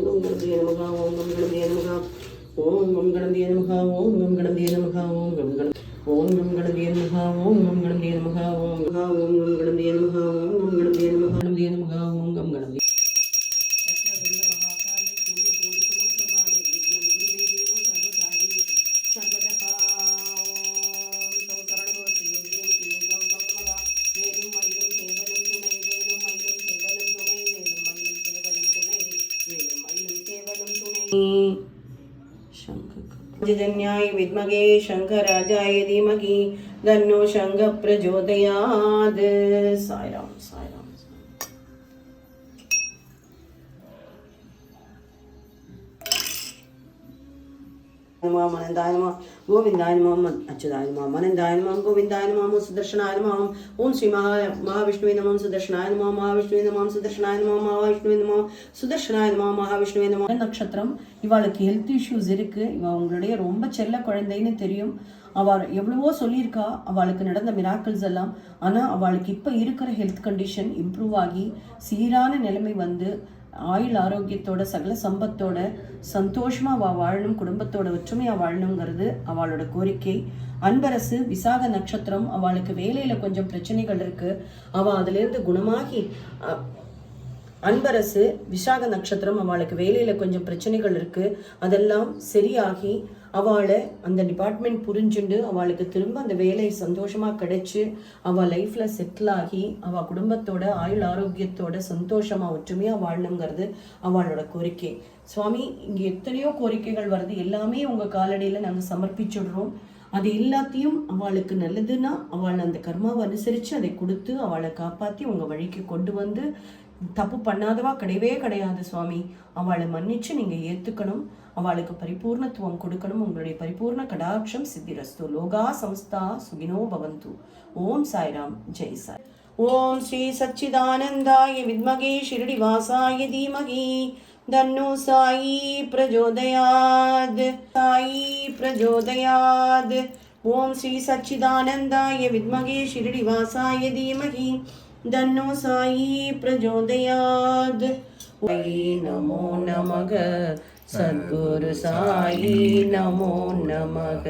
ഓം ഗം ഗണപതിയെ നമഃ ഓം ഗം ഗണപതിയെ നമഃ ഓം ഗം ഗണപതിയെ നമഃ ഓം ഗം ഗണപതിയെ നമഃ ഓം ഗം ഗണ ഓം ഗം ഗണപതിയെ നമഃ ഓം ഗം ഗണപതിയെ നമഃ ഓം ഗം ഗം ഗണപതിയെ നമഃ ഓം ഗം ഗണപതിയെ നമഃ ഗണപതിയെ നമഃ शङ्खजन्याय विद्महे शङ्खराजाय धीमहि धन्नो शङ्खप्रचोदयात् सायराम सायराम നമോ അനന്തായ നമോ ഗോവിന്ദായ നമോ അച്യുതായ നമോ അനന്തായ നമോ ഗോവിന്ദായ നമോ സുദർശനായ നമോ ഓം ശ്രീ മഹാ മഹാവിഷ്ണുവേ നമോ സുദർശനായ നമോ മഹാവിഷ്ണുവേ നമോ സുദർശനായ നമോ മഹാവിഷ്ണുവേ നമോ സുദർശനായ നമോ நட்சத்திரம். இவளுக்கு ஹெல்த் இஷ்யூஸ் இருக்கு. இவ உங்களுடைய ரொம்ப செல்ல குழந்தைன்னு தெரியும். அவள் எவ்வளவோ சொல்லியிருக்கா. அவளுக்கு நடந்த மிராக்கிள்ஸ் எல்லாம். ஆனால் அவளுக்கு இப்போ இருக்கிற ஹெல்த் கண்டிஷன் இம்ப்ரூவ் ஆகி சீரான நிலைமை வந்து ஆயுள் ஆரோக்கியத்தோட சகல சம்பத்தோட சந்தோஷமா அவ வாழணும் குடும்பத்தோட ஒற்றுமையா வாழணுங்கிறது அவளோட கோரிக்கை. அன்பரசு விசாக நட்சத்திரம் அவளுக்கு வேலையில கொஞ்சம் பிரச்சனைகள் இருக்கு. அவள் அதுல இருந்து குணமாகி அன்பரசு விசாக நட்சத்திரம் அவளுக்கு வேலையில கொஞ்சம் பிரச்சனைகள் இருக்கு. அதெல்லாம் சரியாகி அவளை அந்த டிபார்ட்மெண்ட் புரிஞ்சுண்டு அவளுக்கு திரும்ப அந்த வேலை சந்தோஷமா கிடைச்சு அவ லைஃப்ல செட்டில் ஆகி அவ குடும்பத்தோட ஆயுள் ஆரோக்கியத்தோட சந்தோஷமா ஒற்றுமையா வாழணுங்கிறது அவளோட கோரிக்கை. சுவாமி இங்க எத்தனையோ கோரிக்கைகள் வருது. எல்லாமே உங்க காலடியில நாங்க சமர்ப்பிச்சுடுறோம். அது எல்லாத்தையும் அவளுக்கு நல்லதுன்னா அவள் அந்த கர்மாவை அனுசரித்து அதை கொடுத்து அவளை காப்பாற்றி உங்கள் வழிக்கு கொண்டு வந்து தப்பு பண்ணாதவா கிடையவே கிடையாது சுவாமி. அவளை மன்னிச்சு நீங்கள் ஏற்றுக்கணும் அவளுக்கு பரிபூர்ணத்துவம் கொடுக்கணும். உங்களுடைய பரிபூர்ண கடாட்சம் சித்திரஸ்து. லோகா சம்ஸ்தா சுகினோ பவந்து. ஓம் சாய்ராம். ஜெய் சாய். ஓம் ஸ்ரீ சச்சிதானந்தாய வித்மகே ஷிரடிவாசாய தீமகி. தன்னு சாயி பிரஜோதயாத். சாயி பிரஜோதயாத். ஓம் ஸ்ரீ சச்சிதானந்தாய வித்மகே ஷிரடிவாசாய தீமகி. தன்னோ சாயி பிரஜோதயாத் சாயி நமோ நமக சத்குரு சாயி நமோ நமக